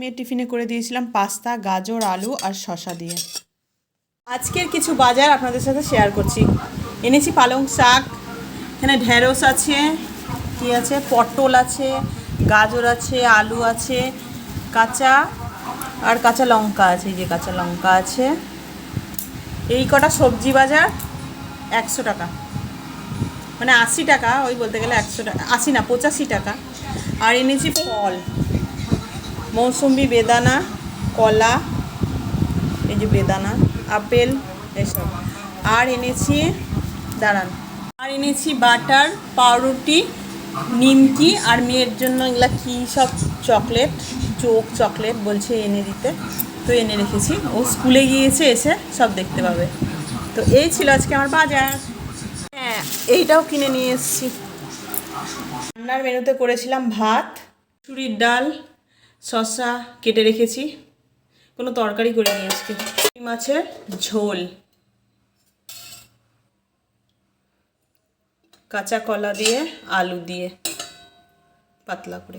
মেয়ের টিফিনে করে দিয়েছিলাম পাস্তা, গাজর, আলু আর শশা দিয়ে। আজকের কিছু বাজার আপনাদের সাথে শেয়ার করছি। এনেছি পালং শাক, এখানে ঢেঁড়স আছে, কি আছে? পটল আছে, গাজর আছে, আলু আছে, কাঁচা আর কাঁচা লঙ্কা আছে, এই যে কাঁচা লঙ্কা আছে। এই কটা সবজি বাজার একশো টাকা। মানে আশি টাকা, ওই বলতে গেলে একশো টাকা, আশি না, পঁচাশি টাকা। আর এনেছি ফল। মৌসুম্বি বেদানা, কলা, এই যে বেদানা, আপেল, এসব। আর এনেছি, দাঁড়ান। আর এনেছি বাটার, পাউরুটি, নিমকি, আর মেয়ের জন্য এগুলা কী সব চকলেট, চোখ চকলেট বলছে এনে দিতে। তো এনে রেখেছি। ও স্কুলে গিয়েছে, এসে সব দেখতে পাবে। তো এই ছিল আজকে আমার বাজার। হ্যাঁ এইটাও কিনে নিয়ে এসেছি। রান্নার মেনুতে করেছিলাম ভাত, চুরির ডাল শসা কেটে রেখেছি। কোনো তরকারি করে নিয়ে আজকে। মাছের ঝোল। কাঁচা কলা দিয়ে, আলু দিয়ে, পাতলা করে।